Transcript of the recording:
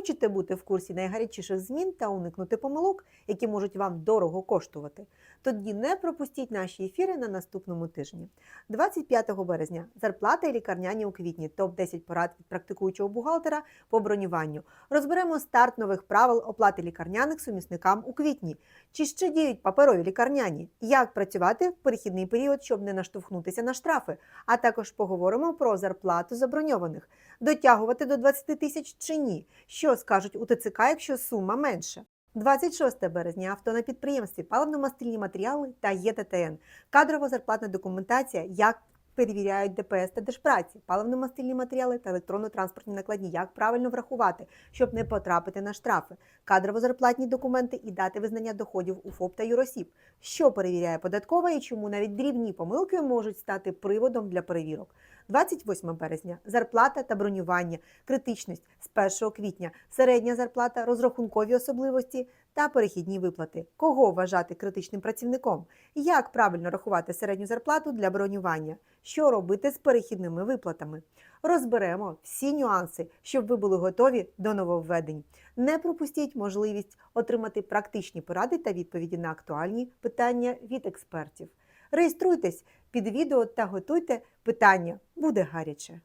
Хочете бути в курсі найгарячіших змін та уникнути помилок, які можуть вам дорого коштувати? Тоді не пропустіть наші ефіри на наступному тижні. 25 березня зарплата і лікарняні у квітні. Топ 10 порад від практикуючого бухгалтера по бронюванню. Розберемо старт нових правил оплати лікарняних сумісникам у квітні. Чи ще діють паперові лікарняні? Як працювати в перехідний період, щоб не наштовхнутися на штрафи? А також поговоримо про зарплату заброньованих. Дотягувати до 20 тисяч чи ні? Що скажуть у ТЦК, якщо сума менша? 26 березня авто на підприємстві, паливно-мастильні матеріали та ЄТТН, кадрова зарплатна документація, як перевіряють ДПС та Держпраці, паливно-мастильні матеріали та електронно-транспортні накладні, як правильно врахувати, щоб не потрапити на штрафи, кадрово-зарплатні документи і дати визнання доходів у ФОП та Юросіб, що перевіряє податкова і чому навіть дрібні помилки можуть стати приводом для перевірок. 28 березня зарплата та бронювання, критичність з 1 квітня, середня зарплата, розрахункові особливості та перехідні виплати. Кого вважати критичним працівником? Як правильно рахувати середню зарплату для бронювання? Що робити з перехідними виплатами? Розберемо всі нюанси, щоб ви були готові до нововведень. Не пропустіть можливість отримати практичні поради та відповіді на актуальні питання від експертів. Реєструйтесь під відео та готуйте питання. Буде гаряче.